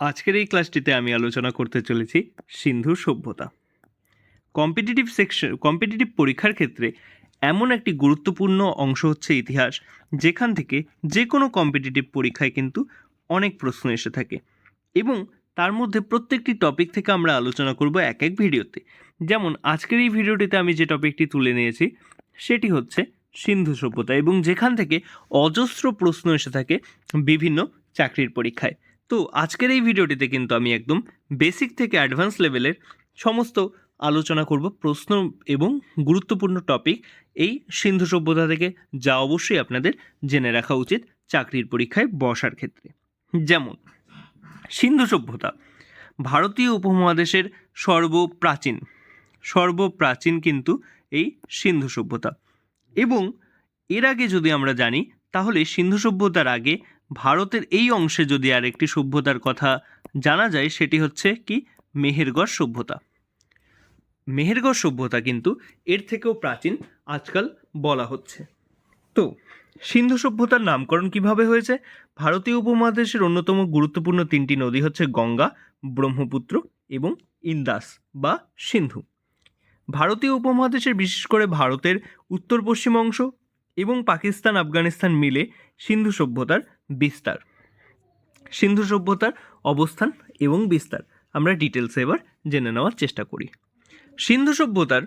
আজকের এই ক্লাসটিতে আমি আলোচনা করতে চলেছি সিন্ধু সভ্যতা। কম্পিটিটিভ সেকশন কম্পিটিটিভ পরীক্ষার ক্ষেত্রে এমন একটি গুরুত্বপূর্ণ অংশ হচ্ছে ইতিহাস, যেখান থেকে যে কোনো কম্পিটিটিভ পরীক্ষায় কিন্তু অনেক প্রশ্ন এসে থাকে। এবং তার মধ্যে প্রত্যেকটি টপিক থেকে আমরা আলোচনা করব এক এক ভিডিওতে। যেমন আজকের এই ভিডিওটিতে আমি যে টপিকটি তুলে নিয়েছি, সেটি হচ্ছে সিন্ধু সভ্যতা এবং যেখান থেকে অজস্র প্রশ্ন এসে থাকে বিভিন্ন চাকরির পরীক্ষায়। তো আজকের এই ভিডিওটিতে কিন্তু আমি একদম বেসিক থেকে অ্যাডভান্স লেভেলের সমস্ত আলোচনা করব, প্রশ্ন এবং গুরুত্বপূর্ণ টপিক এই সিন্ধু সভ্যতা থেকে যা অবশ্যই আপনাদের জেনে রাখা উচিত চাকরির পরীক্ষায় বসার ক্ষেত্রে। যেমন, সিন্ধু সভ্যতা ভারতীয় উপমহাদেশের সর্বপ্রাচীন সর্বপ্রাচীন কিন্তু এই সিন্ধু সভ্যতা। এবং এর আগে যদি আমরা জানি, তাহলে সিন্ধু সভ্যতার আগে ভারতের এই অংশে যদি আর একটি সভ্যতার কথা জানা যায়, সেটি হচ্ছে কি? মেহেরগড় সভ্যতা। মেহেরগড় সভ্যতা কিন্তু এর থেকেও প্রাচীন আজকাল বলা হচ্ছে। তো, সিন্ধু সভ্যতার নামকরণ কীভাবে হয়েছে? ভারতীয় উপমহাদেশের অন্যতম গুরুত্বপূর্ণ তিনটি নদী হচ্ছে গঙ্গা, ব্রহ্মপুত্র এবং ইন্দাস বা সিন্ধু। ভারতীয় উপমহাদেশের বিশেষ করে ভারতের উত্তর পশ্চিম অংশ এবং পাকিস্তান আফগানিস্তান মিলে সিন্ধু সভ্যতার বিস্তার। সিন্ধু সভ্যতার অবস্থান এবং বিস্তার। আমরা ডিটেলসে এবার জেনে নেওয়ার চেষ্টা করি। সিন্ধু সভ্যতার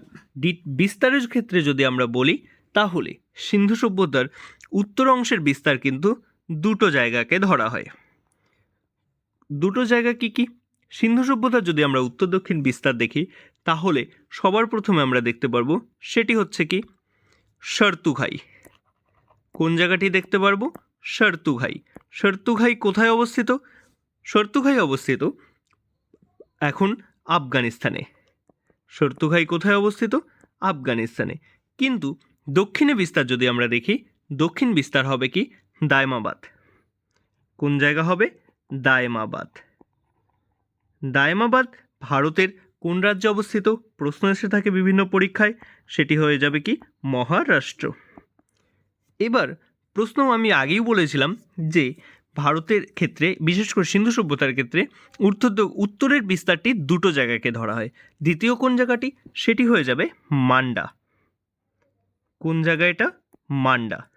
বিস্তারের ক্ষেত্রে যদি আমরা বলি, তাহলে সিন্ধু সভ্যতার উত্তর অংশের বিস্তার কিন্তু দুটো জায়গাকে ধরা হয়। দুটো জায়গা কি কি? সিন্ধু সভ্যতার যদি আমরা উত্তর দক্ষিণ বিস্তার দেখি, তাহলে সবার প্রথমে আমরা দেখতে পারব, সেটি হচ্ছে কি? শর্তুঘাই কোন জায়গাটি দেখতে পারব? শর্তুঘাই। শর্তুঘাই কোথায় অবস্থিত? শর্তুঘাই অবস্থিত এখন আফগানিস্তানে। শর্তুঘাই কোথায় অবস্থিত? আফগানিস্তানে। কিন্তু দক্ষিণে বিস্তার যদি আমরা দেখি, দক্ষিণ বিস্তার হবে কি? দায়মাবাদ। কোন জায়গা হবে? দায়মাবাদ। দায়মাবাদ ভারতের কোন রাজ্যে অবস্থিত? প্রশ্ন এসে থাকে বিভিন্ন পরীক্ষায়। সেটি হয়ে যাবে কি? মহারাষ্ট্র। এবার প্রশ্ন আমি আগেই বলেছিলাম যে ভারতের ক্ষেত্রে, বিশেষ করে সিন্ধু সভ্যতার ক্ষেত্রে উত্তর উত্তরের বিস্তারটি দুটো জায়গাকে ধরা হয়। দ্বিতীয় কোন জায়গাটি? সেটি হয়ে যাবে মান্ডা। কোন জায়গা এটা? মান্ডা।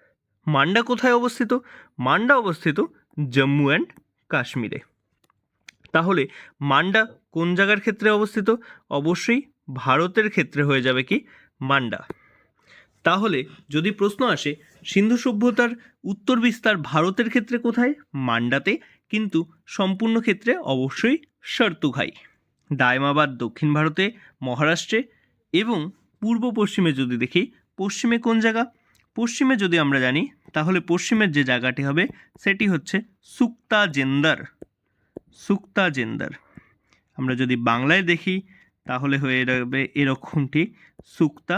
মান্ডা কোথায় অবস্থিত? মান্ডা অবস্থিত জম্মু অ্যান্ড কাশ্মীরে। তাহলে মান্ডা কোন জায়গার ক্ষেত্রে অবস্থিত? অবশ্যই ভারতের ক্ষেত্রে হয়ে যাবে কি মান্ডা। তাহলে যদি প্রশ্ন আসে, সিন্ধু সভ্যতার উত্তর বিস্তার ভারতের ক্ষেত্রে কোথায়? মান্ডাতে, কিন্তু সম্পূর্ণ ক্ষেত্রে অবশ্যই শর্তুঘাই দায়মাবাদ, দক্ষিণ ভারতে, মহারাষ্ট্রে এবং পূর্ব পশ্চিমে যদি দেখি, পশ্চিমে কোন জায়গা? পশ্চিমে যদি আমরা জানি, তাহলে পশ্চিমের যে জায়গাটি হবে, সেটি হচ্ছে সুক্তা জেন্দার সুক্তা জেন্দার আমরা যদি বাংলায় দেখি, তাহলে হয়ে যাবে এরকমটি সুক্তা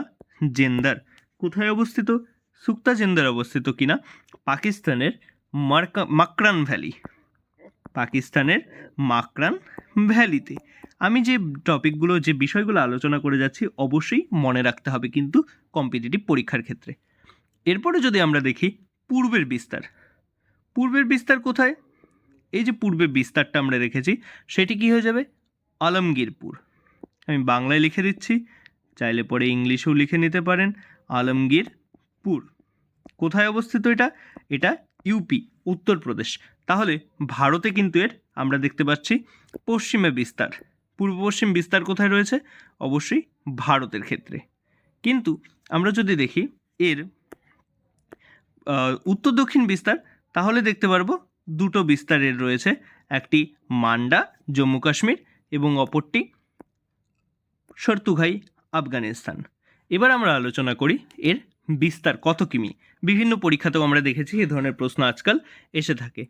জেন্দার কোথায় অবস্থিত? সুক্তা জেন্দার অবস্থিত কিনা পাকিস্তানের মার্কা মাকরান ভ্যালি। পাকিস্তানের মাকরান ভ্যালিতে। আমি যে টপিকগুলো, যে বিষয়গুলো আলোচনা করে যাচ্ছি, অবশ্যই মনে রাখতে হবে কিন্তু কম্পিটিটিভ পরীক্ষার ক্ষেত্রে। এরপরে যদি আমরা দেখি পূর্বের বিস্তার। পূর্বের বিস্তার কোথায়? এই যে পূর্বের বিস্তারটা আমরা রেখেছি সেটি কি হয়ে যাবে? আলমগীরপুর। আমি বাংলায় লিখে দিচ্ছি, চাইলে পরে ইংলিশেও লিখে নিতে পারেন। আলমগীরপুর কোথায় অবস্থিত এটা? এটা ইউপি উত্তরপ্রদেশ তাহলে ভারতে কিন্তু এর আমরা দেখতে পাচ্ছি পশ্চিমে বিস্তার। পূর্ব পশ্চিম বিস্তার কোথায় রয়েছে? অবশ্যই ভারতের ক্ষেত্রে। কিন্তু আমরা যদি দেখি এর উত্তর দক্ষিণ বিস্তার, তাহলে দেখতে পারব দুটো বিস্তারের রয়েছে। একটি মান্ডা, জম্মু কাশ্মীর এবং অপরটি শর্তুঘাই, আফগানিস্তান। এবার আমরা আলোচনা করি এর বিস্তার, কত কিমি? বিভিন্ন পরীক্ষাতেও আমরা দেখেছি এ ধরনের প্রশ্ন আজকাল এসে থাকে।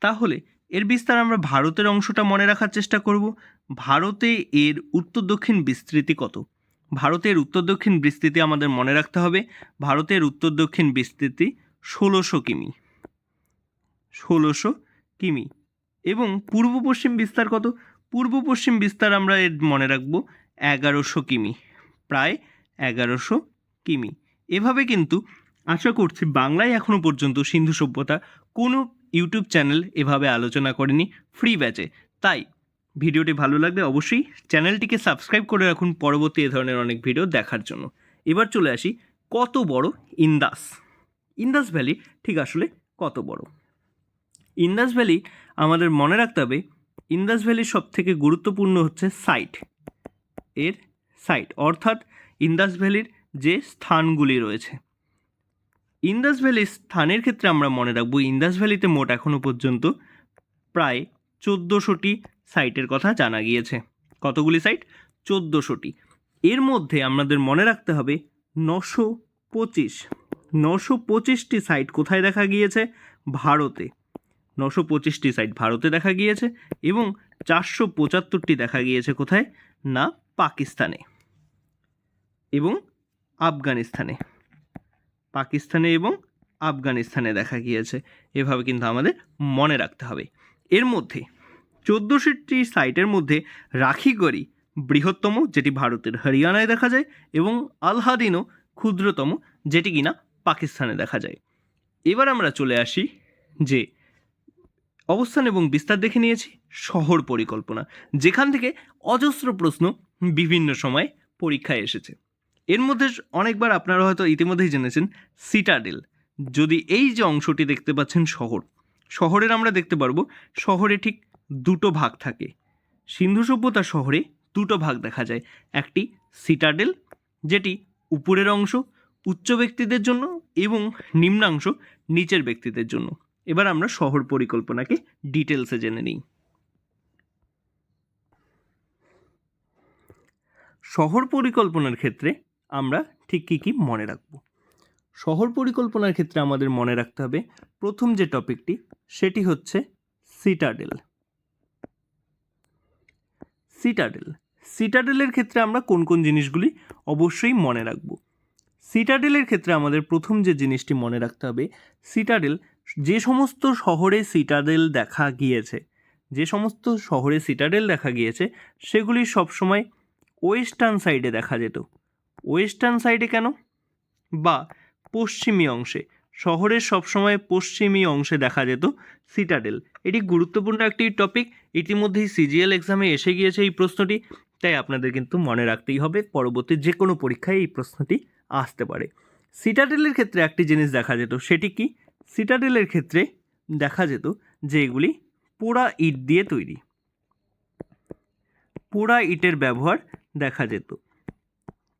তাহলে এর বিস্তার আমরা ভারতের অংশটা মনে রাখার চেষ্টা করব। ভারতে এর উত্তর দক্ষিণ বিস্তৃতি কত? ভারতের উত্তর দক্ষিণ বিস্তৃতি আমাদের মনে রাখতে হবে। ভারতের উত্তর দক্ষিণ বিস্তৃতি ষোলোশো কিমি। ষোলোশো কিমি। এবং পূর্ব পশ্চিম বিস্তার কত? পূর্ব পশ্চিম বিস্তার আমরা এর মনে রাখব এগারোশো কিমি। প্রায় এগারোশো কিমি। এভাবে কিন্তু আশা করছি বাংলায় এখনও পর্যন্ত সিন্ধু সভ্যতা কোনো ইউটিউব চ্যানেল এভাবে আলোচনা করেনি ফ্রি ব্যাচে। তাই ভিডিওটি ভালো লাগলে অবশ্যই চ্যানেলটিকে সাবস্ক্রাইব করে রাখুন পরবর্তী এ ধরনের অনেক ভিডিও দেখার জন্য। এবার চলে আসি কত বড় ইন্দাস। ইন্দাস ভ্যালি ঠিক আসলে কত বড়? ইন্দাস ভ্যালি আমাদের মনে রাখতে হবে, ইন্দাস ভ্যালির সবথেকে গুরুত্বপূর্ণ হচ্ছে সাইট। এর সাইট, অর্থাৎ ইন্দাস ভ্যালির যে স্থানগুলি রয়েছে। ইন্দাস ভ্যালির স্থানের ক্ষেত্রে আমরা মনে রাখব, ইন্দাস ভ্যালিতে মোট এখনও পর্যন্ত প্রায় চোদ্দোশোটি সাইটের কথা জানা গিয়েছে। কতগুলি সাইট? চোদ্দোশোটি। এর মধ্যে আমাদের মনে রাখতে হবে, নশো পঁচিশ। নশো পঁচিশটি সাইট কোথায় দেখা গিয়েছে? ভারতে। নশো পঁচিশটি সাইট ভারতে দেখা গিয়েছে এবং চারশো পঁচাত্তরটি দেখা গিয়েছে কোথায়? না, পাকিস্তানে। এবং আফগানিস্তানে। পাকিস্তানে এবং আফগানিস্তানে দেখা গিয়েছে। এভাবে কিন্তু আমাদের মনে রাখতে হবে। এর মধ্যে চোদ্দোশোটি সাইটের মধ্যে রাখিগড়ি বৃহত্তম, যেটি ভারতের হরিয়ানায় দেখা যায়, এবং আলহাদিনও ক্ষুদ্রতম, যেটি কিনা পাকিস্তানে দেখা যায়। এবার আমরা চলে আসি যে অবস্থান এবং বিস্তার দেখে নিয়েছি, শহর পরিকল্পনা, যেখান থেকে অজস্র প্রশ্ন বিভিন্ন সময় পরীক্ষায় এসেছে। এর মধ্যে অনেকবার আপনারা হয়তো ইতিমধ্যেই জেনেছেন, সিটাডেল। যদি এই যে অংশটি দেখতে পাচ্ছেন শহর, শহরের আমরা দেখতে পারব, শহরে ঠিক দুটো ভাগ থাকে। সিন্ধু সভ্যতা শহরে দুটো ভাগ দেখা যায়, একটি সিটাডেল, যেটি উপরের অংশ উচ্চ ব্যক্তিদের জন্য এবং নিম্নাংশ নিচের ব্যক্তিদের জন্য। এবার আমরা শহর পরিকল্পনাকে ডিটেলসে জেনে নিই। শহর পরিকল্পনার ক্ষেত্রে আমরা ঠিক কী কী মনে রাখব? শহর পরিকল্পনার ক্ষেত্রে আমাদের মনে রাখতে হবে, প্রথম যে টপিকটি, সেটি হচ্ছে সিটাডেল। সিটাডেল। সিটাডেলের ক্ষেত্রে আমরা কোন কোন জিনিসগুলি অবশ্যই মনে রাখব? সিটাডেলের ক্ষেত্রে আমাদের প্রথম যে জিনিসটি মনে রাখতে হবে, সিটাডেল যে সমস্ত শহরে সিটাডেল দেখা গিয়েছে, যে সমস্ত শহরে সিটাডেল দেখা গিয়েছে, সেগুলি সবসময় ওয়েস্টার্ন সাইডে দেখা যেত। ওয়েস্টার্ন সাইডে কেন? বা পশ্চিমী অংশে। শহরের সবসময় পশ্চিমী অংশে দেখা যেত সিটাডেল। এটি গুরুত্বপূর্ণ একটি টপিক। ইতিমধ্যেই সিজিএল এক্সামে এসে গিয়েছে এই প্রশ্নটি। তাই আপনাদের কিন্তু মনে রাখতেই হবে, পরবর্তী যে কোনো পরীক্ষায় এই প্রশ্নটি আসতে পারে। সিটাডেলের ক্ষেত্রে একটি জিনিস দেখা যেত, সেটি কি? সিটাডেলের ক্ষেত্রে দেখা যেত যে এগুলি পোড়া ইট দিয়ে তৈরি। পোড়া ইটের ব্যবহার দেখা যেত।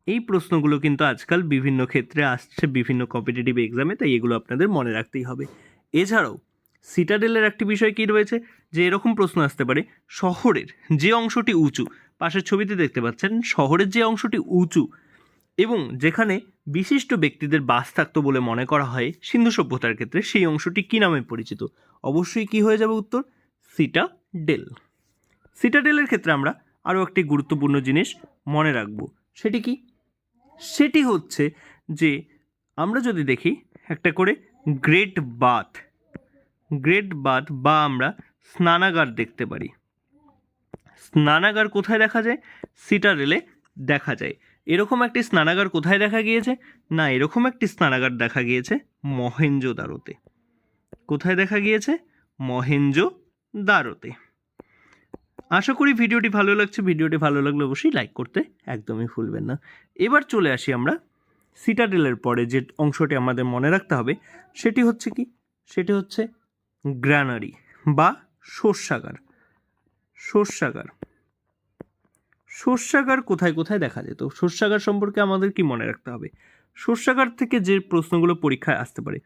এই প্রশ্নগুলো কিন্তু আজকাল বিভিন্ন ক্ষেত্রে আসছে, বিভিন্ন কম্পিটিটিভ এক্সামে তাই এগুলো আপনাদের মনে রাখতেই হবে। এছাড়াও সিটাডেলের একটি বিষয় কী রয়েছে? যে এরকম প্রশ্ন আসতে পারে, শহরের যে অংশটি উঁচু, পাশের ছবিতে দেখতে পাচ্ছেন, শহরের যে অংশটি উঁচু এবং যেখানে বিশিষ্ট ব্যক্তিদের বাস থাকতো বলে মনে করা হয়, সিন্ধু সভ্যতার ক্ষেত্রে সেই অংশটি কী নামে পরিচিত? অবশ্যই কি হয়ে যাবে উত্তর? সিটাডেল সিটাডেলের ক্ষেত্রে আমরা আরও একটি গুরুত্বপূর্ণ জিনিস মনে রাখব। সেটি কি? সেটি হচ্ছে যে আমরা যদি দেখি একটা করে গ্রেট বাথ গ্রেট বাথ বা আমরা স্নানাগার দেখতে পারি। স্নানাগার কোথায় দেখা যায়? সিটারেলে দেখা যায়। এরকম একটি স্নানাগার কোথায় দেখা গিয়েছে? না, এরকম একটি স্নানাগার দেখা গিয়েছে মহেঞ্জো দারোতে কোথায় দেখা গিয়েছে? মহেঞ্জো দারোতে আশা করি ভিডিওটি ভালো লাগছে। ভিডিওটি ভালো লাগলে অবশ্যই লাইক করতে একদমই ভুলবেন না। এবার চলে আসি আমরা সিটাডেলের পরে যে অংশটি আমাদের মনে রাখতে হবে, সেটি হচ্ছে কি? সেটি হচ্ছে গ্রানারি বা শস্যাগার। শস্যাগার। শস্যাগার কোথায় কোথায় দেখা যেত শস্যাগার সম্পর্কে আমাদের কি মনে রাখতে হবে? শস্যাগার থেকে যে প্রশ্নগুলো পরীক্ষায় আসতে পারে।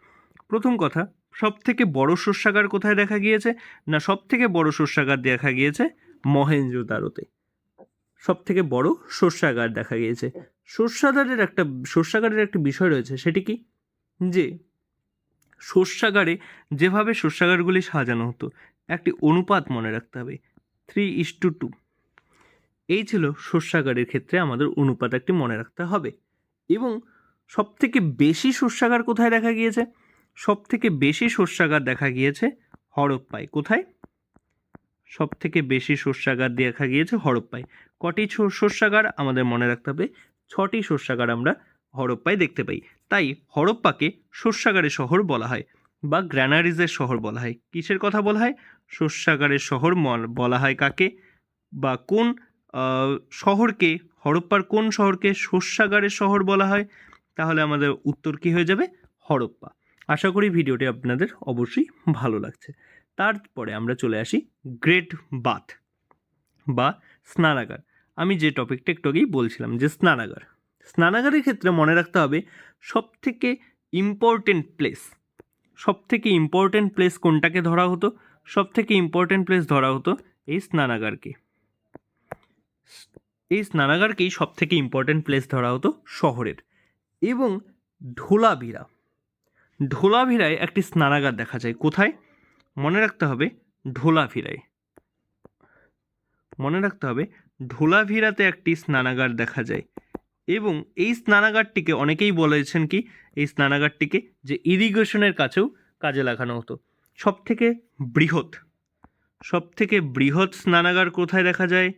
প্রথম কথা সব থেকে বড় শস্যাগার কোথায় দেখা গিয়েছে না সব থেকে বড় শস্যাগার দেখা গিয়েছে? মহেঞ্জোদারোতে সব থেকে বড় শস্যাগার দেখা গিয়েছে। শস্যাগারের একটা শস্যাগারের একটা বিষয় রয়েছে, সেটি কি? যে, শস্যাগারে যেভাবে শস্যাগারগুলি সাজানো হতো, একটি অনুপাত মনে রাখতে হবে। থ্রি ইস টু টু এই ছিল শস্যাগারের ক্ষেত্রে আমাদের অনুপাত একটি মনে রাখতে হবে। এবং সব থেকে বেশি শস্যাগার কোথায় দেখা গিয়েছে? সব থেকে বেশি শস্যাগার দেখা গিয়েছে হরপ্পায়। কোথায়? সব থেকে বেশি শস্যাগার দেখা গিয়েছে হরপ্পায় কটি শস্যাগার আমাদের মনে রাখতে হবে? ছটি শস্যাগার আমরা হরপ্পায় দেখতে পাই। তাই হরপ্পাকে শস্যাগারের শহর বলা হয় বা গ্র্যানারিজের শহর বলা হয়। কিসের কথা বলা হয়? শস্যাগারের শহর বলা হয় কাকে? বা কোন শহরকে, হরপ্পার কোন শহরকে শস্যাগারের শহর বলা হয়? তাহলে আমাদের উত্তর কী হয়ে যাবে? হরপ্পা। আশা করি ভিডিওটি আপনাদের অবশ্যই ভালো লাগছে। তারপরে আমরা চলে আসি গ্রেট বাথ বা স্নানাগার। আমি যে টপিকটা একটু আগেই বলছিলাম যে স্নানাগার। স্নানাগারের ক্ষেত্রে মনে রাখতে হবে সব থেকে ইম্পর্টেন্ট প্লেস সব থেকে ইম্পর্টেন্ট প্লেস কোনটাকে ধরা হতো? সব থেকে ইম্পর্টেন্ট প্লেস ধরা হতো এই স্নানাগারকে। এই স্নানাগারকেই সব থেকে ইম্পর্টেন্ট প্লেস ধরা হতো শহরের। এবং ঢোলাভিরা। ঢোলাভিরায় একটি স্নানাগার দেখা যায়। কোথায়? মনে রাখতে হবে ঢোলাভিরায় মনে রাখতে হবে ঢোলাভিরাতে একটি স্নানাগার দেখা যায় এবং এই স্নানাগারটিকে অনেকেই বলেছেন কি, এই স্নানাগারটিকে যে ইরিগেশনের কাছেও কাজে লাগানো হতো। সব থেকে বৃহৎ সব থেকে বৃহৎ স্নানাগার কোথায় দেখা যায়?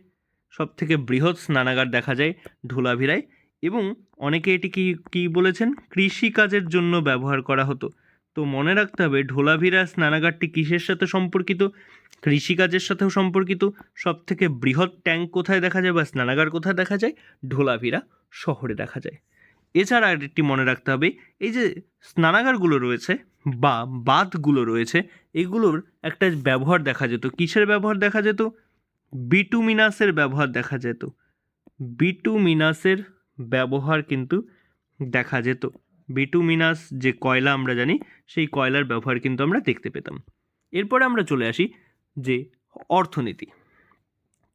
সব থেকে বৃহৎ স্নানাগার দেখা যায় ঢোলাভিরায় এবং অনেকে এটি কি, কী বলেছেন? কৃষিকাজের জন্য ব্যবহার করা হতো। তো মনে রাখতে হবে ঢোলাভিরা স্নানাগারটি কিসের সাথে সম্পর্কিত? কৃষিকাজের সাথেও সম্পর্কিত? সব থেকে বৃহৎ ট্যাঙ্ক কোথায় দেখা যায় বা স্নানাগার কোথায় দেখা যায়? ঢোলাভিরা শহরে দেখা যায়। এছাড়া আরেকটি মনে রাখতে হবে, এই যে স্নানাগারগুলো রয়েছে বা বাঁধগুলো রয়েছে, এগুলোর একটা ব্যবহার দেখা যেত। কিসের ব্যবহার দেখা যেত? বিটুমিনাসের ব্যবহার দেখা যেত। বিটুমিনাসের ব্যবহার কিন্তু দেখা যেত। বিটুমিনাস যে কয়লা আমরা জানি, সেই কয়লার ব্যবহার কিন্তু আমরা দেখতে পেতাম। এরপরে আমরা চলে আসি যে অর্থনীতি।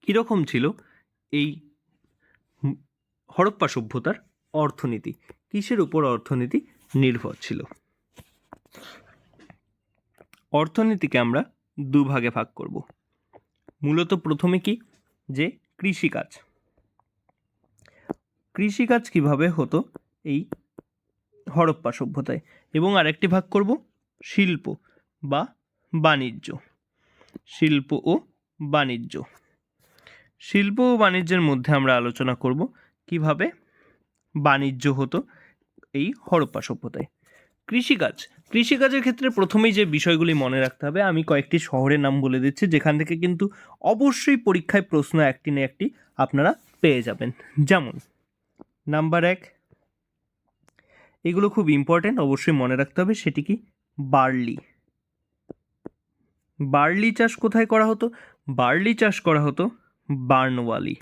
কীরকম ছিল এই হরপ্পা সভ্যতার অর্থনীতি? কিসের উপর অর্থনীতি নির্ভর ছিল? অর্থনীতিকে আমরা দুভাগে ভাগ করব। মূলত প্রথমে কি? যে কৃষিকাজ। কৃষিকাজ কীভাবে হতো? এই হরপ্পা সভ্যতায়। এবং আরেকটি ভাগ করব, শিল্প বা বাণিজ্য। শিল্প ও বাণিজ্য। শিল্প ও বাণিজ্যের মধ্যে আমরা আলোচনা করব কীভাবে বাণিজ্য হতো এই হরপ্পা সভ্যতায়। কৃষিকাজ। কৃষিকাজের ক্ষেত্রে প্রথমেই যে বিষয়গুলি মনে রাখতে হবে, আমি কয়েকটি শহরের নাম বলে দিচ্ছি, যেখান থেকে কিন্তু অবশ্যই পরীক্ষায় প্রশ্ন একটি না একটি আপনারা পেয়ে যাবেন। যেমন, নাম্বার এক এগুলো খুব ইম্পর্ট্যান্ট অবশ্যই মনে রাখতে হবে, সেটি কি? বার্লি। বার্লি চাষ কোথায় করা হতো? বার্লি চাষ করা হতো বার্নওয়ালি।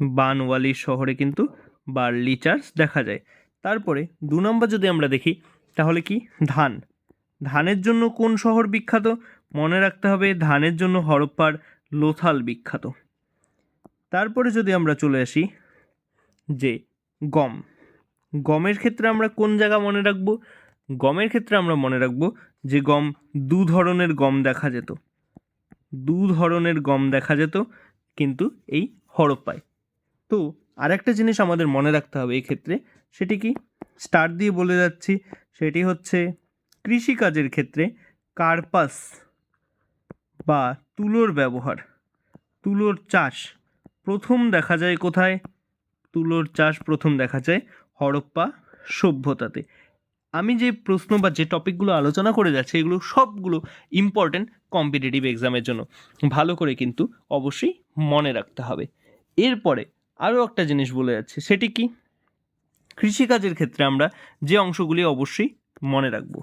বানওয়ালি শহরে কিন্তু বার্লি চাষ দেখা যায়। তারপরে দু নম্বর যদি আমরা দেখি, তাহলে কি? ধান। ধানের জন্য কোন শহর বিখ্যাত? মনে রাখতে হবে, ধানের জন্য হরপ্পার লোথাল বিখ্যাত। তারপরে যদি আমরা চলে আসি, যে গম। গমের ক্ষেত্রে আমরা কোন জায়গা মনে রাখব? গমের ক্ষেত্রে আমরা মনে রাখব যে গম দু ধরনের গম দেখা যেত। দু ধরনের গম দেখা যেত, কিন্তু এই হরপ্পায়। তো আরেকটা জিনিস আমাদের মনে রাখতে হবে ক্ষেত্রে সেটি কি? স্টার দিয়ে বলে যাচ্ছি, সেটি হচ্ছে কৃষিকাজের ক্ষেত্রে কার্পাস বা তুলোর ব্যবহার, তুলোর চাষ। প্রথম দেখা যায় কোথায়? তুলোর চাষ প্রথম দেখা যায় হরপ্পা সভ্যতাতে। আমি যে প্রশ্ন বা যে টপিকগুলো আলোচনা করে যাচ্ছি, এগুলো সবগুলো ইম্পর্ট্যান্ট কম্পিটিটিভ এক্সামের জন্য। ভালো করে কিন্তু অবশ্যই মনে রাখতে হবে। এরপরে আরও একটা জিনিস বলে যাচ্ছে, সেটি কি? কৃষিকাজের ক্ষেত্রে আমরা যে অংশগুলি অবশ্যই মনে রাখব।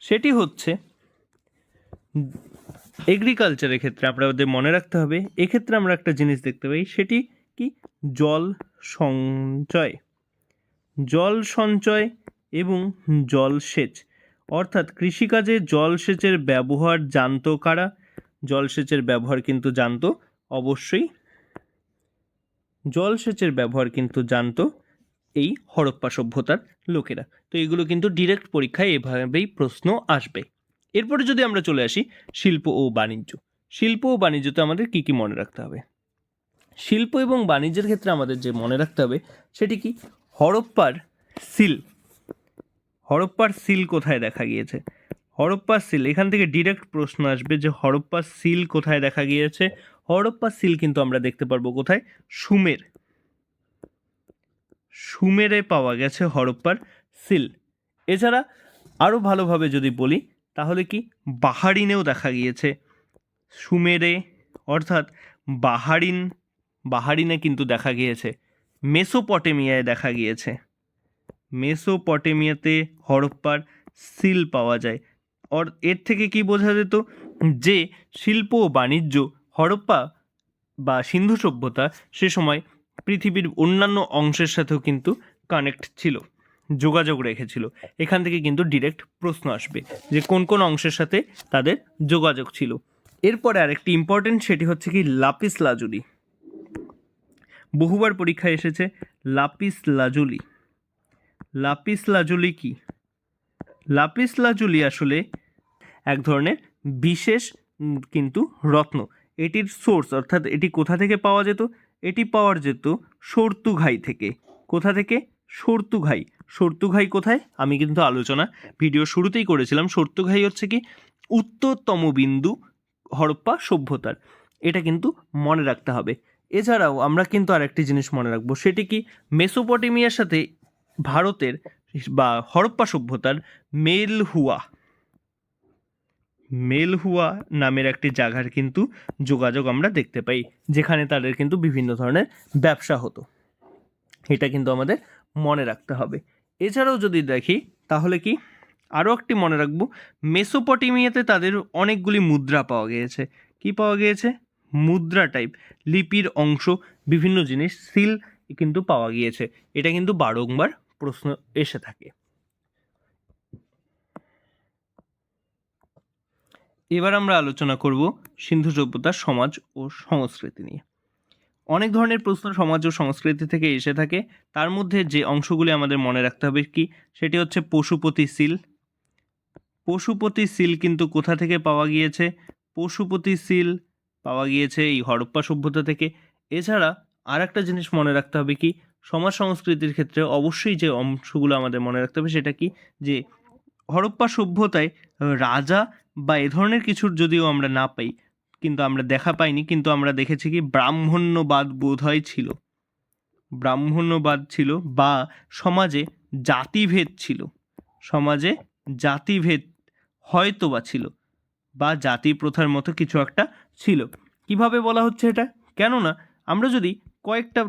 সেটি হচ্ছে এগ্রিকালচারের ক্ষেত্রে আপনাদের মনে রাখতে হবে। এক্ষেত্রে আমরা একটা জিনিস দেখতে পাই, সেটি কি? জল সঞ্চয়। জল সঞ্চয় এবং জলসেচ অর্থাৎ কৃষিকাজে জলসেচের ব্যবহার জানত কারা? জলসেচের ব্যবহার কিন্তু জানতো অবশ্যই। জলসেচের ব্যবহার কিন্তু জানতো এই হরপ্পা সভ্যতার লোকেরা। তো এগুলো কিন্তু ডিরেক্ট পরীক্ষায় এভাবেই প্রশ্ন আসবে। এরপরে যদি আমরা চলে আসি শিল্প ও বাণিজ্য। শিল্প ও বাণিজ্যতে আমাদের কী কী মনে রাখতে হবে? শিল্প এবং বাণিজ্যের ক্ষেত্রে আমাদের যে মনে রাখতে হবে, সেটি কি? হরপ্পার সিল। হরপ্পার সিল কোথায় দেখা গিয়েছে? হরপ্পার সিল, এখান থেকে ডিরেক্ট প্রশ্ন আসবে যে হরপ্পার সিল কোথায় দেখা গিয়েছে? হরপ্পার সিল কিন্তু আমরা দেখতে পারব কোথায়? সুমের। সুমেরে পাওয়া গেছে হরপ্পার সিল। এছাড়া আরও ভালোভাবে যদি বলি, তাহলে কি? বাহারিনেও দেখা গিয়েছে সুমেরে, অর্থাৎ বাহারিন বাহারিনে কিন্তু দেখা গিয়েছে। মেসোপটেমিয়ায় দেখা গিয়েছে। মেসোপটেমিয়াতে হরপ্পার সিল পাওয়া যায়। অর, এর থেকে কি বোঝা যেত যে, শিল্প ও বাণিজ্য, হরপ্পা বা সিন্ধু সভ্যতা সে সময় পৃথিবীর অন্যান্য অংশের সাথেও কিন্তু কানেক্ট ছিল, যোগাযোগ রেখেছিল। এখান থেকে কিন্তু ডিরেক্ট প্রশ্ন আসবে যে, কোন কোন অংশের সাথে তাদের যোগাযোগ ছিল। এরপরে আরেকটি ইম্পর্টেন্ট সেটি হচ্ছে কি, লাপিস লাজুলি বহুবার পরীক্ষায় এসেছে লাপিস লাজুলি। লাপিস লাজুলি কি? লাপিস লাজুলি আসলে এক ধরনের বিশেষ কিন্তু রত্ন। এটির সোর্স অর্থাৎ এটি কোথা থেকে পাওয়া যেত? এটি পাওয়া যেত সর্তুঘাই থেকে। কোথা থেকে? সর্তুঘাই। সর্তুঘাই কোথায়? আমি কিন্তু আলোচনা ভিডিও শুরুতেই করেছিলাম। সর্তুঘাই হচ্ছে কি? উত্তরতম বিন্দু হরপ্পা সভ্যতার। এটা কিন্তু মনে রাখতে হবে। এছাড়াও আমরা কিন্তু আরেকটি জিনিস মনে রাখব, সেটি কি মেসোপটেমিয়ার সাথে ভারতের বা হরপ্পা সভ্যতার মেলহুয়া মেলহুয়া নামের একটি জায়গার কিন্তু যোগাযোগ আমরা দেখতে পাই, যেখানে তাদের কিন্তু বিভিন্ন ধরনের ব্যবসা হতো। এটা কিন্তু আমাদের মনে রাখতে হবে। এছাড়াও যদি দেখি, তাহলে কি আরও একটি মনে রাখব, মেসোপটেমিয়াতে তাদের অনেকগুলি মুদ্রা পাওয়া গিয়েছে। কি পাওয়া গিয়েছে? মুদ্রা টাইপ লিপির অংশ, বিভিন্ন জিনিস, সিল কিন্তু পাওয়া গিয়েছে। এটা কিন্তু বারংবার প্রশ্ন এসে থাকে। এবার আমরা আলোচনা করব সিন্ধু সভ্যতার সমাজ ও সংস্কৃতি নিয়ে। অনেক ধরনের প্রশ্ন সমাজ ও সংস্কৃতি থেকে এসে থাকে। তার মধ্যে যে অংশগুলি আমাদের মনে রাখতে হবে কি? সেটি হচ্ছে পশুপতি সিল। পশুপতি সিল কিন্তু কোথা থেকে পাওয়া গিয়েছে? পশুপতি সিল পাওয়া গিয়েছে এই হরপ্পা সভ্যতা থেকে। এছাড়া আর একটা জিনিস মনে রাখতে হবে কি, সমাজ সংস্কৃতির ক্ষেত্রে অবশ্যই যে অংশগুলো আমাদের মনে রাখতে হবে সেটা কি, যে হরপ্পা সভ্যতায় রাজা বা এ ধরনের কিছুর যদিও আমরা না পাই, কিন্তু আমরা দেখা পাইনি, কিন্তু আমরা দেখেছি কি ব্রাহ্মণ্যবাদ বোধ হয় ছিল। ব্রাহ্মণ্যবাদ ছিল বা সমাজে জাতিভেদ ছিল। সমাজে জাতিভেদ হয়তো বা ছিল। বা জাতি প্রথার মতো কিছু একটা ছিল। কীভাবে বলা হচ্ছে এটা? কেননা, আমরা যদি কয়েকটা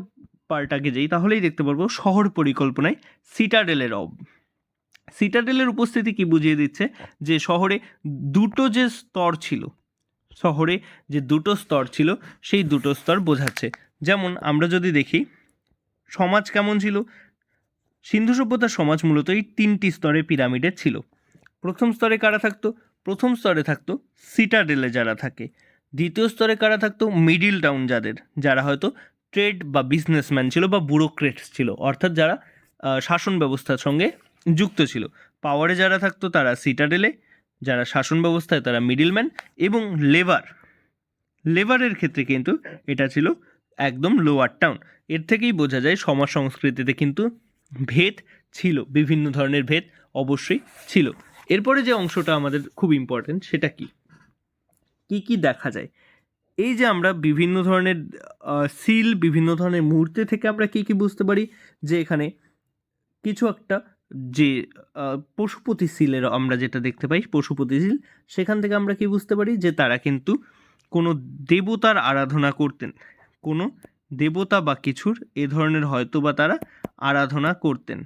পার্ট আগে যাই, তাহলেই দেখতে পারব শহর পরিকল্পনায় সিটাডেলের অব। সিটাডেলের উপস্থিতি কি বুঝিয়ে দিচ্ছে? যে শহরে দুটো যে স্তর ছিল, শহরে যে দুটো স্তর ছিল, সেই দুটো স্তর বোঝাচ্ছে। যেমন, আমরা যদি দেখি, সমাজ কেমন ছিল? সিন্ধু সভ্যতার সমাজ মূলত এই তিনটি স্তরে পিরামিডের ছিল। প্রথম স্তরে কারা থাকতো? প্রথম স্তরে থাকতো সিটাডেলে যারা থাকে। দ্বিতীয় স্তরে কারা থাকতো? মিডিল টাউন যাদের, যারা হয়তো ট্রেড বা বিজনেসম্যান ছিল বা ব্যুরোক্রেটস ছিল, অর্থাৎ যারা শাসন ব্যবস্থার সঙ্গে যুক্ত ছিল। পাওয়ারে যারা থাকতো তারা সিটাডেলে, যারা শাসন ব্যবস্থায় তারা মিডিলম্যান এবং লেবার। লেবারের ক্ষেত্রে কিন্তু এটা ছিল একদম লোয়ার টাউন। এর থেকেই বোঝা যায় সমাজ সংস্কৃতিতে কিন্তু ভেদ ছিল, বিভিন্ন ধরনের ভেদ অবশ্যই ছিল। এরপরে যে অংশটা আমাদের খুব ইম্পর্টেন্ট সেটা কি? কি কি দেখা যায়? এই যে আমরা বিভিন্ন ধরনের সিল বিভিন্ন ধরনের মুহূর্তে থেকে আমরা কি কি বুঝতে পারি? যে এখানে কিছু একটা যে পশুপতি সিলের আমরা যেটা দেখতে পাই, পশুপতি সিল সেখান থেকে আমরা কি বুঝতে পারি? যে তারা কিন্তু কোনো দেবতার আরাধনা করতেন। কোনো দেবতা বা কিছুর এ ধরনের হয়তো বা তারা আরাধনা করতেন।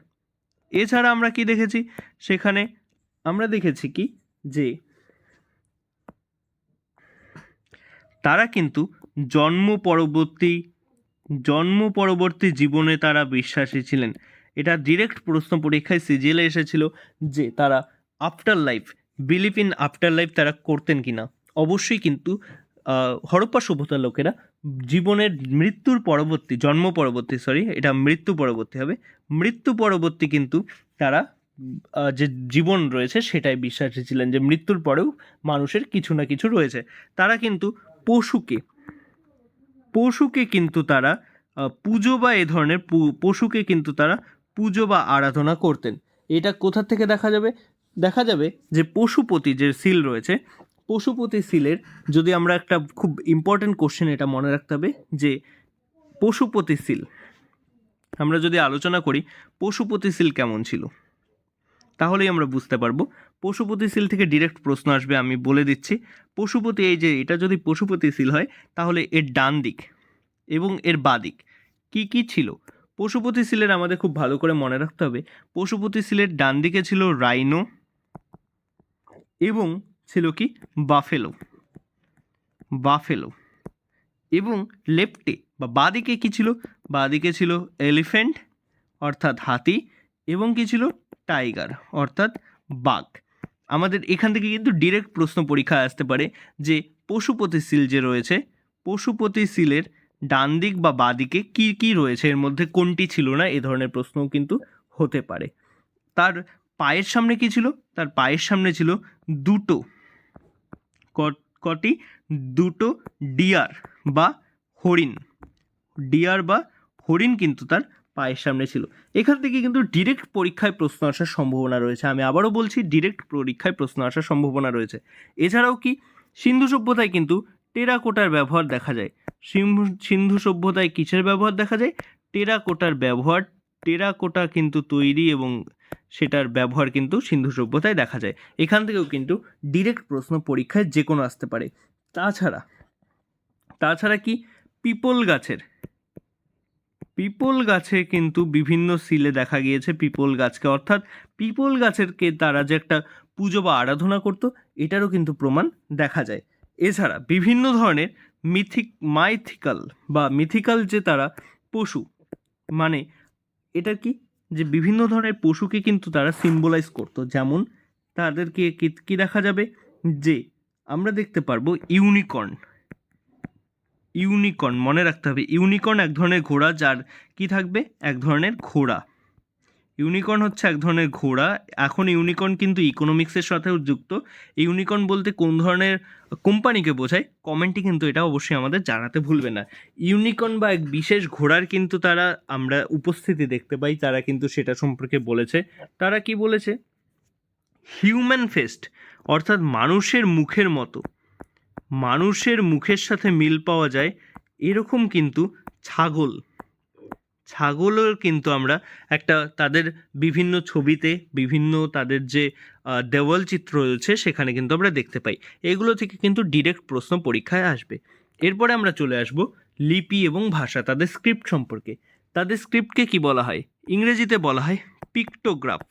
এছাড়া আমরা কি দেখেছি? সেখানে আমরা দেখেছি কি? যে তারা কিন্তু জন্ম পরবর্তী জন্ম পরবর্তী জীবনে তারা বিশ্বাসী ছিলেন। এটা ডিরেক্ট প্রশ্ন পরীক্ষায় সিজিএলে এসেছিল যে তারা afterlife believe in afterlife তারা করতেন কি না অবশ্যই কিন্তু হরপ্পা সভ্যতার লোকেরা জীবনের মৃত্যুর পরবর্তী, জন্ম পরবর্তী সরি এটা মৃত্যু পরবর্তী হবে, মৃত্যু পরবর্তী কিন্তু তারা যে জীবন রয়েছে সেটাই বিশ্বাসী ছিলেন যে মৃত্যুর পরেও মানুষের কিছু না কিছু রয়েছে। তারা কিন্তু পশুকে পশুকে কিন্তু তারা পুজো বা এ ধরনের পশুকে কিন্তু তারা পুজো বা আরাধনা করতেন। এটা কোথা থেকে দেখা যাবে? দেখা যাবে যে পশুপতি যে সিল রয়েছে, পশুপতি সিলের যদি আমরা একটা খুব ইম্পর্টেন্ট কোশ্চেন এটা মনে রাখতে হবে যে পশুপতি সিল, আমরা যদি আলোচনা করি, পশুপতি সিল কেমন ছিল? তাহলেই আমরা বুঝতে পারব। পশুপতি সিল থেকে ডিরেক্ট প্রশ্ন আসবে, আমি বলে দিচ্ছি। পশুপতি এই যে, এটা যদি পশুপতি সিল হয়, তাহলে এর ডান দিক এবং এর বাঁ দিক কী কী ছিল? পশুপতি সিলের আমাদের খুব ভালো করে মনে রাখতে হবে। পশুপতি সিলের ডান দিকে ছিল রাইনো এবং ছিল কি? বাফেলো। বাফেলো এবং লেফটে বা বাঁদিকে কী ছিল? বাঁদিকে ছিল এলিফ্যান্ট, অর্থাৎ হাতি এবং কী ছিল? টাইগার, অর্থাৎ বাঘ। আমাদের এখান থেকে কিন্তু ডিরেক্ট প্রশ্ন পরীক্ষায় আসতে পারে যে পশুপতি সিল যে রয়েছে, পশুপতি সিলের ডান দিক বা বাঁ দিকে কী কী রয়েছে? এর মধ্যে কোনটি ছিল না? এ ধরনের প্রশ্নও কিন্তু হতে পারে। তার পায়ের সামনে কি ছিল? তার পায়ের সামনে ছিল দুটো কটি? দুটো ডিয়ার বা হরিণ। ডিয়ার বা হরিণ কিন্তু তার পায়ের সামনে ছিল। এখান থেকে কিন্তু ডিরেক্ট পরীক্ষায় প্রশ্ন আসার সম্ভাবনা রয়েছে। আমি আবারও বলছি ডিরেক্ট পরীক্ষায় প্রশ্ন আসার সম্ভাবনা রয়েছে। এছাড়াও কি, সিন্ধু সভ্যতায় কিন্তু টেরাকোটার ব্যবহার দেখা যায়। সিন্ধু- সভ্যতায় কিসের ব্যবহার দেখা যায়? টেরাকোটার ব্যবহার, টেরাকোটা কিন্তু তৈরি এবং সেটার ব্যবহার কিন্তু সিন্ধু সভ্যতায় দেখা যায়। এখান থেকেও কিন্তু ডিরেক্ট প্রশ্ন পরীক্ষায় যে কোনো আসতে পারে। তাছাড়া তাছাড়া কি, পিপল গাছের পিপল গাছে কিন্তু বিভিন্ন সিলে দেখা গিয়েছে পিপল গাছকে। অর্থাৎ পিপল গাছেরকে তারা যে একটা পুজো বা আরাধনা করত, এটারও কিন্তু প্রমাণ দেখা যায়। এছাড়া বিভিন্ন ধরনের মিথিক মাইথিক্যাল বা মিথিক্যাল যে তারা পশু মানে এটা কি? যে বিভিন্ন ধরনের পশুকে কিন্তু তারা সিম্বলাইজ করতো। যেমন তাদেরকে কি- কি দেখা যাবে? যে আমরা দেখতে পারব ইউনিকর্ন ইউনিকর্ন, মনে রাখতে হবে, ইউনিকর্ন এক ধরনের ঘোড়া যার কি থাকবে? এক ধরনের ঘোড়া। ইউনিকর্ন হচ্ছে এক ধরনের ঘোড়া। এখন ইউনিকর্ন কিন্তু ইকোনমিক্সের সাথেও যুক্ত। ইউনিকর্ন বলতে কোন ধরনের কোম্পানিকে বোঝায়? কমেন্টে কিন্তু এটা অবশ্যই আমাদের জানাতে ভুলবে না। ইউনিকর্ন বা এক বিশেষ ঘোড়ার কিন্তু তারা আমরা উপস্থিতি দেখতে পাই, তারা কিন্তু সেটা সম্পর্কে বলেছে। তারা কি বলেছে? হিউম্যান ফেস্ট, অর্থাৎ মানুষের মুখের মতো। মানুষের মুখের সাথে মিল পাওয়া যায়, এরকম কিন্তু ছাগল। ছাগলের কিন্তু আমরা একটা তাদের বিভিন্ন ছবিতে, বিভিন্ন তাদের যে দেওয়াল চিত্র রয়েছে, সেখানে কিন্তু আমরা দেখতে পাই। এগুলো থেকে কিন্তু ডিরেক্ট প্রশ্ন পরীক্ষায় আসবে। এরপরে আমরা চলে আসব লিপি এবং ভাষা, তাদের স্ক্রিপ্ট সম্পর্কে। তাদের স্ক্রিপ্টকে কি বলা হয়? ইংরেজিতে বলা হয় পিক্টোগ্রাফ।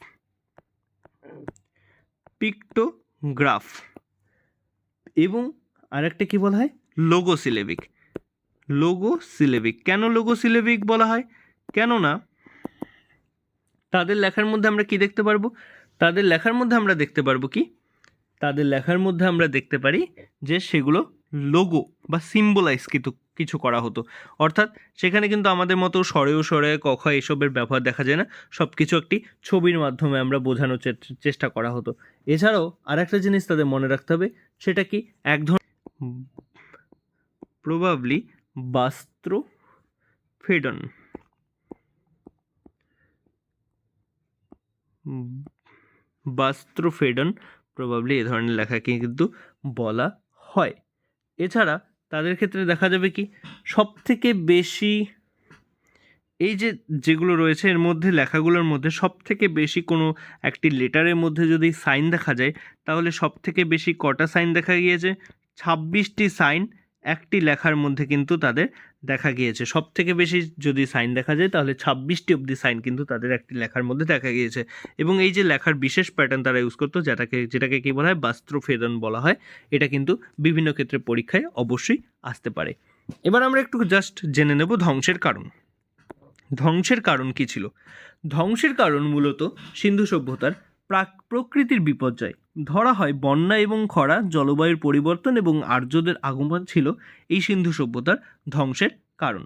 পিক্টোগ্রাফ। এবং আরেকটা কি বলা হয়? লোগো সিলেবিক লোগো সিলেবিক কেন লোগো সিলেবিক বলা হয়? কেননা তাদের লেখার মধ্যে আমরা কি দেখতে পারব? তাদের লেখার মধ্যে আমরা দেখতে পারব কি? তাদের লেখার মধ্যে আমরা দেখতে পারি যে সেগুলো লোগো বা সিম্বলাইজ কিন্তু কিছু করা হতো। অর্থাৎ সেখানে কিন্তু আমাদের মতো সরেও সরে কখ এসবের ব্যবহার দেখা যায় না। সব কিছু একটি ছবির মাধ্যমে আমরা বোঝানোর চেষ্টা করা হতো। এছাড়াও আরেকটা জিনিস তাদের মনে রাখতে হবে, সেটা কি? এক ধরনের প্রবাবলি বাস্ত্র ফেডন বাস্ত্রফেডন প্রবাবলি এ ধরনের লেখাকে কিন্তু বলা হয়। এছাড়া তাদের ক্ষেত্রে দেখা যাবে কি সব থেকে বেশি এই যে যেগুলো রয়েছে এর মধ্যে লেখাগুলোর মধ্যে সব থেকে বেশি কোনো একটি লেটারের মধ্যে যদি সাইন দেখা যায়, তাহলে সব থেকে বেশি কটা সাইন দেখা গিয়েছে? ছাব্বিশটি সাইন একটি লেখার মধ্যে কিন্তু তাদের দেখা গিয়েছে। সব থেকে বেশি যদি সাইন দেখা যায়, তাহলে ছাব্বিশটি অবধি সাইন কিন্তু তাদের একটি লেখার মধ্যে দেখা গিয়েছে। এবং এই যে লেখার বিশেষ প্যাটার্ন তারা ইউজ করতো, যেটাকে যেটাকে কী বলা হয়? বাস্ত্রফেদন বলা হয়। এটা কিন্তু বিভিন্ন ক্ষেত্রে পরীক্ষায় অবশ্যই আসতে পারে। এবার আমরা একটু জাস্ট জেনে নেব ধ্বংসের কারণ। ধ্বংসের কারণ কি ছিল? ধ্বংসের কারণ মূলত সিন্ধু সভ্যতার প্রাক, প্রকৃতির বিপর্যয়। ধরা হয় বন্যা এবং খরা, জলবায়ুর পরিবর্তন এবং আর্যদের আগমন ছিল এই সিন্ধু সভ্যতার ধ্বংসের কারণ।